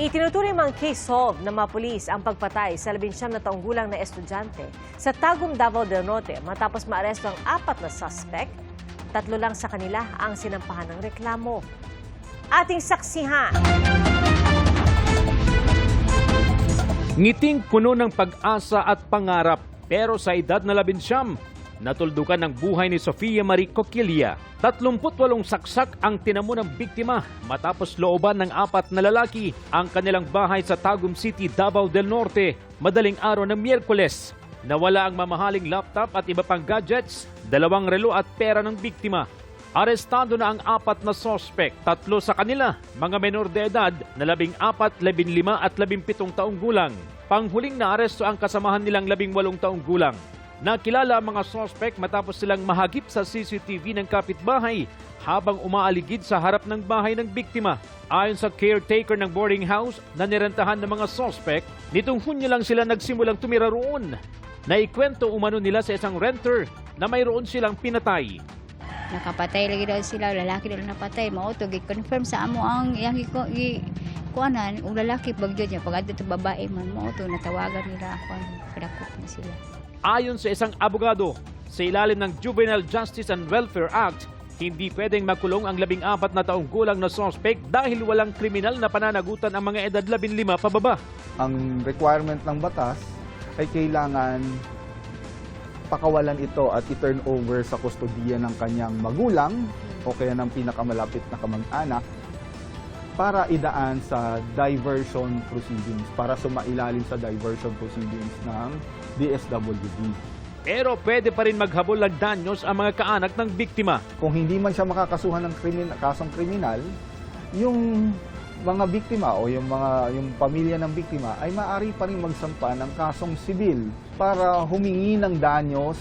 Itinuturing mang case solved ng mga pulis ang pagpatay sa 19 na taong gulang na estudyante sa Tagum, Davao del Norte matapos maaresto ang apat na suspect. Tatlo lang sa kanila ang sinampahan ng reklamo. Ating saksihan. Ngiting puno ng pag-asa at pangarap pero sa edad na labinsyam, natuldukan ng buhay ni Sofia Marie Coquilla. 38 saksak ang tinamo ng biktima matapos looban ng apat na lalaki ang kanilang bahay sa Tagum City, Davao del Norte madaling araw ng Miyerkules. Nawala ang mamahaling laptop at iba pang gadgets, dalawang relo at pera ng biktima. Arestado na ang apat na sospek, tatlo sa kanila, mga menor de edad na labing apat, labing lima at labing pitong taong gulang. Panghuling na aresto ang kasamahan nilang labing walong taong gulang. Nakilala ang mga sospek matapos silang mahagip sa CCTV ng kapitbahay habang umaaligid sa harap ng bahay ng biktima. Ayon sa caretaker ng boarding house na nirentahan ng mga sospek, nitong Hunyo lang sila nagsimulang tumira roon. Naikwento umano nila sa isang renter na mayroon silang pinatay. nakapatay lagi daw sila lalaki daw napatay mao to gi-confirm sa amo ang iyang gi kuanan ug lalaki bagyo niya pag adto babae man mao to natawagan nila ako kadakop na sila Ayon sa isang abogado, sa ilalim ng Juvenile Justice and Welfare Act, hindi pwedeng makulong ang labing apat na taong gulang na suspect dahil walang kriminal na pananagutan ang mga edad labing lima pababa. ang requirement ng batas ay kailangan pakawalan ito at i-turn over sa kustodiya ng kanyang magulang o kaya ng pinakamalapit na kamag-anak para idaan sa diversion proceedings, para sumailalim sa diversion proceedings ng DSWD. Pero pwede pa rin maghabol ng danyos ang mga kaanak ng biktima. Kung hindi man siya makakasuhan ng krimin, kasong kriminal, yung mga biktima o yung mga yung pamilya ng biktima ay maaari pa rin magsampa ng kasong sibil para humingi ng danyos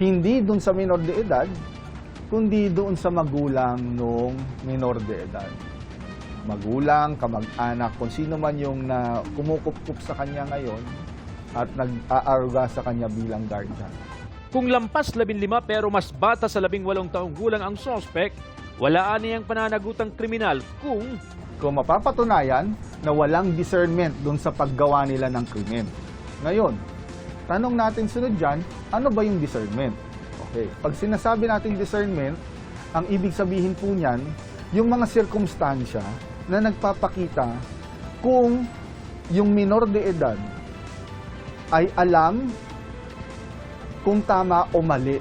hindi doon sa minor de edad kundi doon sa magulang nung minor de edad. Magulang, kamag-anak, kung sino man yung na kumukup-kup sa kanya ngayon at nag-aaruga sa kanya bilang guardian. Kung lampas labing lima pero mas bata sa labing walong taong gulang ang suspect, wala niyang pananagutang kriminal kung kung mapapatunayan na walang discernment dun sa paggawa nila ng krimen. Ngayon, tanong natin sunod dyan, ano ba yung discernment? Okay, pag sinasabi natin discernment, ang ibig sabihin po niyan, yung mga sirkumstansya na nagpapakita kung yung minor de edad ay alam kung tama o mali.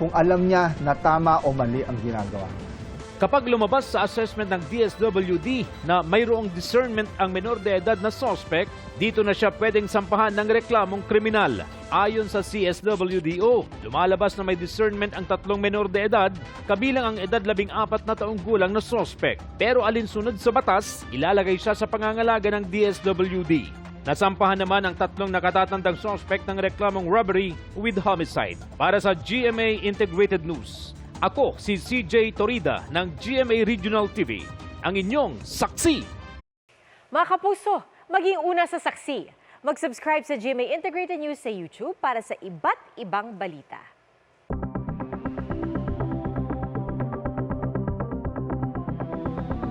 Kung alam niya na tama o mali ang ginagawa. Kapag lumabas sa assessment ng DSWD na mayroong discernment ang menor de edad na suspect, dito na siya pwedeng sampahan ng reklamong kriminal. Ayon sa CSWDO, lumalabas na may discernment ang tatlong menor de edad, kabilang ang edad labing apat na taong gulang na suspect. Pero alinsunod sa batas, ilalagay siya sa pangangalaga ng DSWD. Nasampahan naman ang tatlong nakatatandang suspect ng reklamong robbery with homicide. Para sa GMA Integrated News, ako si CJ Torida ng GMA Regional TV, ang inyong saksi. Mga kapuso, maging una sa saksi. Mag-subscribe sa GMA Integrated News sa YouTube para sa iba't ibang balita.